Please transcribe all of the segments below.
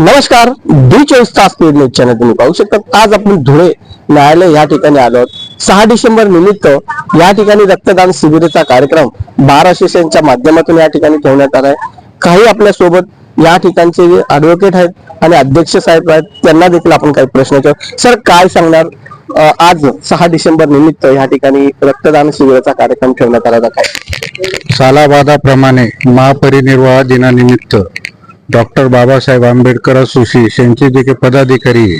नमस्कार डी चोवीस तास न्यूज चॅनल तुम्ही पाहू शकता आज आपण धुळे न्यायालय या ठिकाणी आलो आहोत. सहा डिसेंबर निमित्त या ठिकाणी रक्तदान शिबिराचा कार्यक्रम बारा सेशनच्या माध्यमातून या ठिकाणी ठेवण्यात आला आहे. काही आपल्यासोबत या ठिकाणचे ऍडव्होकेट आहेत आणि अध्यक्ष साहेब आहेत त्यांना देखील आपण काही प्रश्न विचारू. सर काय सांगणार? आज सहा डिसेंबर निमित्त या ठिकाणी रक्तदान शिबिराचा कार्यक्रम ठेवण्यात आला काय? सालाबादाप्रमाणे महापरिनिर्वाह दिनानिमित्त डॉक्टर बाबासाहेब आंबेडकर असोसिएशनचे जे काही पदाधिकारी आहे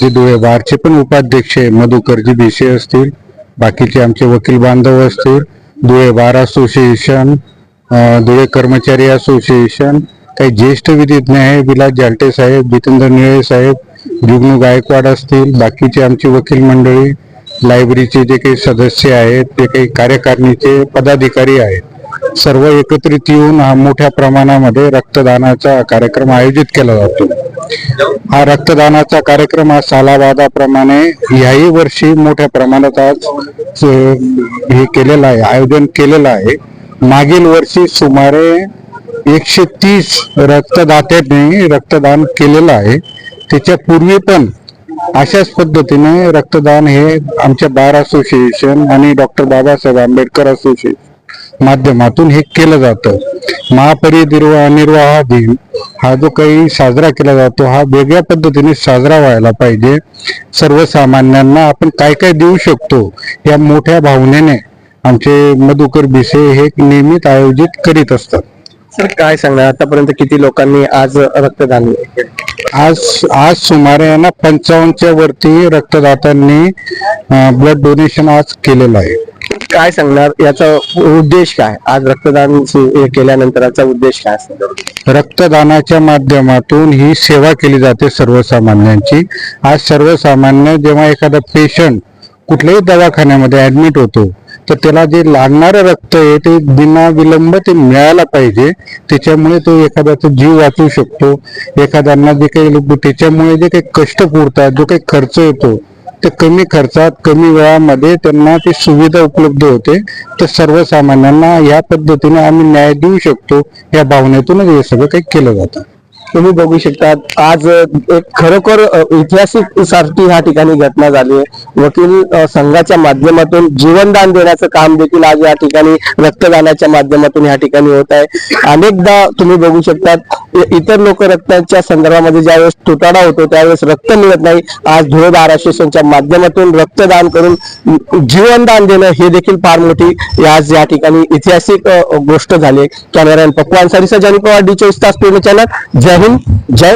जे धुळे बारचे पण उपाध्यक्ष आहे मधुकरजी भिसे असतील बाकीचे आमचे वकील बांधव असतील धुळे बार असोसिएशन धुळे कर्मचारी असोसिएशन काही ज्येष्ठ विधिज्ञ आहे विलास जालटे साहेब जितेंद्र निळे साहेब जुगनू गायकवाड असतील बाकीचे आमची वकील मंडळी लायब्ररीचे जे काही सदस्य आहेत ते काही कार्यकारिणीचे पदाधिकारी आहेत सर्व एकत्रित येऊन हा मोठ्या प्रमाणामध्ये रक्तदानाचा कार्यक्रम आयोजित केला जातो. हा रक्तदानाचा कार्यक्रम हा सालाबादाप्रमाणे याही वर्षी मोठ्या प्रमाणात आज हे केलेलं आहे आयोजन केलेलं आहे. मागील वर्षी सुमारे एकशे तीस रक्तदात्यांनी रक्तदान केलेलं आहे. त्याच्या पूर्वी पण अशाच पद्धतीने रक्तदान हे आमच्या बार असोसिएशन आणि डॉक्टर बाबासाहेब आंबेडकर असोसिएशन माध्यमातून हे केलं जातं. महापरिनिर्वाह निर्वाह दिन हा जो काही साजरा केला जातो हा वेगळ्या पद्धतीने साजरा व्हायला पाहिजे. सर्वसामान्यांना आपण काय काय देऊ शकतो या मोठ्या भावनेने आमचे मधुकर भिसे हे नेहमीच आयोजित करीत असतात. सर काय सांगणार? आतापर्यंत किती लोकांनी आज रक्तदान? आज आज सुमारे ना पंचावन्नच्या वरती रक्तदात्यांनी ब्लड डोनेशन आज केलेलं आहे. काय सांगणार? याचा उद्देश काय? आज रक्तदान केल्यानंतरचा उद्देश काय असणार? रक्तदानाच्या माध्यमातून ही सेवा केली जाते सर्वसामान्यांची. आज सर्वसामान्य जेव्हा एखादा पेशंट कुठल्याही दवाखान्यामध्ये ऍडमिट होतो तर त्याला जे लागणारं रक्त आहे ते बिना विलंब ते मिळायला पाहिजे. त्याच्यामुळे तो एखाद्याचा जीव वाचू शकतो. एखाद्यांना जे काही त्याच्यामुळे जे काही कष्ट पुरतात जो काही खर्च येतो ते कमी खर्चात कमी वेळामध्ये त्यांना ती सुविधा उपलब्ध होते. तर सर्वसामान्यांना या पद्धतीने आम्ही न्याय देऊ शकतो या भावनेतूनच हे सगळं काही केलं जातं. तुम्ही बघू शकता आज एक खरोखर ऐतिहासिक सारखी ह्या ठिकाणी घटना झाली आहे. वकील संघाच्या माध्यमातून जीवनदान देण्याचं काम देखील आज या ठिकाणी रक्तदानाच्या माध्यमातून या ठिकाणी होत आहे. अनेकदा तुम्ही बघू शकतात इतर लोक रक्ताच्या संदर्भामध्ये ज्यावेळेस तुटाडा होतो त्यावेळेस रक्त मिळत नाही. आज धुळे बार असोसिएशनच्या माध्यमातून रक्तदान करून जीवनदान देणं हे देखील फार मोठी आज या ठिकाणी ऐतिहासिक गोष्ट झाली आहे. कॅमेरामॅन पप्पू अन्सारी सजानी पवार डी चोवीस तास पूर्ण चॅनल. जय हिंद जय